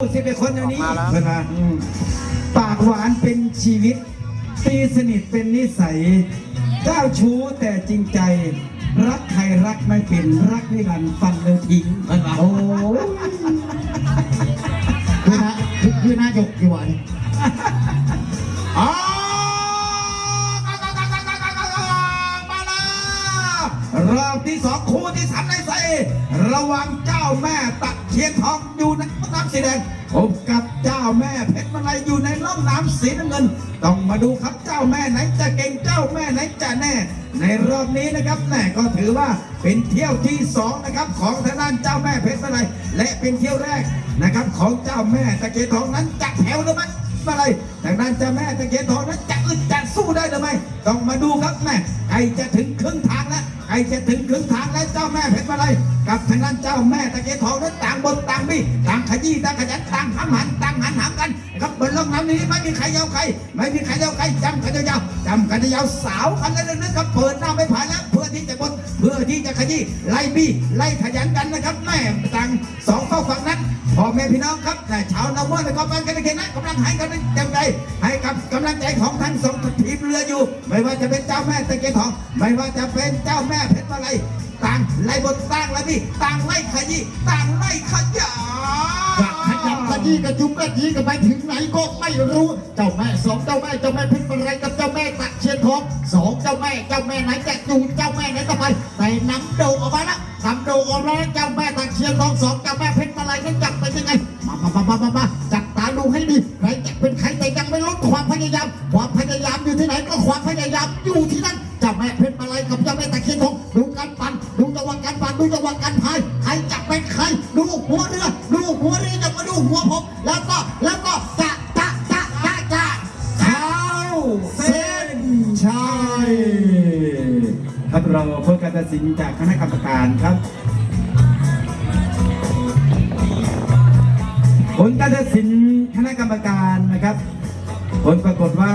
สิเป็นคนอย่างนี้ออกมาแล้วเพื่อนมาอืมปากหวานเป็นชีวิต ตีสนิทเป็นนิสัยเจ้าชู้แต่จริงใจ รักใครรักไม่เป็นรักนิรันดร์ฟันเลยทิ้งเพื่อนมาโอ้ยคือนะคือคือนายกอยู่ ที่สองคู่ที่สามในใสระหวังเจ้าแม่ตะเคียนทองอยู่ในรองน้ำสีแดงพบกับเจ้าแม่เพชรมาลัยอยู่ในร่องน้ำสีน้ำเงิน ต้องมาดูครับเจ้าแม่ไหนจะเก่งเจ้าแม่ไหนจะแน่ ในรอบนี้นะครับแน่ก็ถือว่าเป็นเที่ยวที่สองนะครับของทางด้านเจ้าแม่เพชรมาลัยและเป็นเที่ยวแรกนะครับของเจ้าแม่ตะเคียนทองนั้นจะแถวหรือไม่อะไรทางด้านเจ้าแม่ตะเคียนทองนั้นจะอึดจะสู้ได้หรือไม่ต้องมาดูครับแม่ใครจะถึง ครึ่งทางแครจะถึงครึ่งทางแล้วเจ้าแม่เพชรมาเลยกับทางด้นเจ้าแม่ตะเกียทองนั้นต่างบนต่างบี้ต่างขยี้ต่างขยันต่างหำหันต่างหันหามกันครับบนล่องน้ำนี้ไม่มีใครยาวใคร ไม่มีใครยาวใครจำกันยาวจำกันยาวสาวกันแล้วนึกครับเปิดหน้าไม่ผ่านแล้วเพื่อที่จะบนเพื่อที่จะขยี้ไล่บี้ไล่ขยันกันนะครับแม่ต่างสองเข้าฝั่ง อแม่พี่น้องครับแต่ชาวนามวนและก็แฟนกันในเขตนั้นกำลังให้กันเต็มใจให้กับกำลังใจของทั้งสองทีมเรืออยู่ ไม่ว่าจะเป็นเจ้าแม่ตะเกียนทอง ไม่ว่าจะเป็นเจ้าแม่เพชรมาลัยต่างไล่บทต่างล่พี่ต่างไล่ขยี้ต่างไล่ขยะขยับขยี้กระจุมกระยี้กันไปถึงไหนก็ไม่รู้ เจ้าแม่สองเจ้าแม่เจ้าแม่พิมพ์อะไรกับเจ้าแม่ตะเชียนทองสองเจ้าแม่เจ้าแม่ไหนจะอยู่เจ้าแม่ไหนต่อไปแต่นำโดออกมาล้วนำโดออกมาแล้วเจ้าแม่ตะเชียนทองสองเจ้าแม่เพชรมาลัยนั้นจับไป ยามอยู่ที่ไหนก็ความพยายามอยู่ที่นั่นจ้าแม่เพชรมาลัยกับเจ้าแม่ตะเคียนทองดูการปั่นดูจังหวะการปั่นดูจังหวะการพายใครจะเป็นใครดูหัวเรือ ดูหัวเรือจะมาดูหัวผมแล้วก็แล้วก็จะจะจะจะจะเข้าเส้นชัยครับเราพบการตัดสินจากคณะกรรมการครับผลการตัดสินคณะกรรมการนะครับ ลปรากฏว่า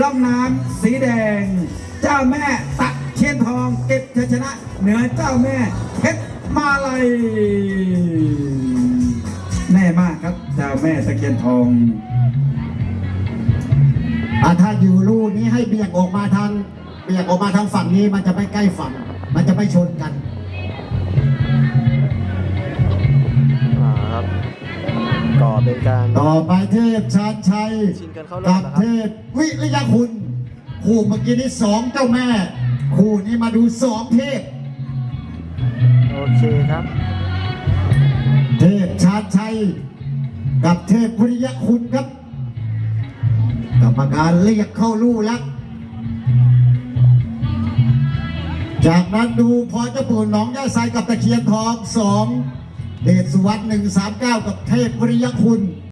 ล่องน้ำสีแดง เจ้าแม่ตะเชียนทองเก็บชัยชนะ เหนือเจ้าแม่เพชรมาลัยแน่มากครับ เจ้าแม่ตะเคียนทองอะถ้าอยู่ลู่นี้ให้เบี่ยงออกมาทางเบี่ยงออกมาทางฝั่งนี้มันจะไม่ใกล้ฝั่ง มันจะไม่ชนกัน ครับ ก็เป็นการต่อไปเทพชาญชัยชิงกันเข้ารกัอบบนะคเทรับพวิริยคุณคู่เมื่อกี้นี้สองเจ้าแม่ คู่นี้มาดูสองเทพ โอเคครับ เทพชาญชัย กับเทพวิริยคุณครับกรรมการเรียกเข้าลู่แล้วจากนั้นดูพอเจ้าปู่หนองย่าไซกับตะเคียนทองสอง เดชสุวัสด์หนึ่งสามเก้ากับเทพวิริยคุณ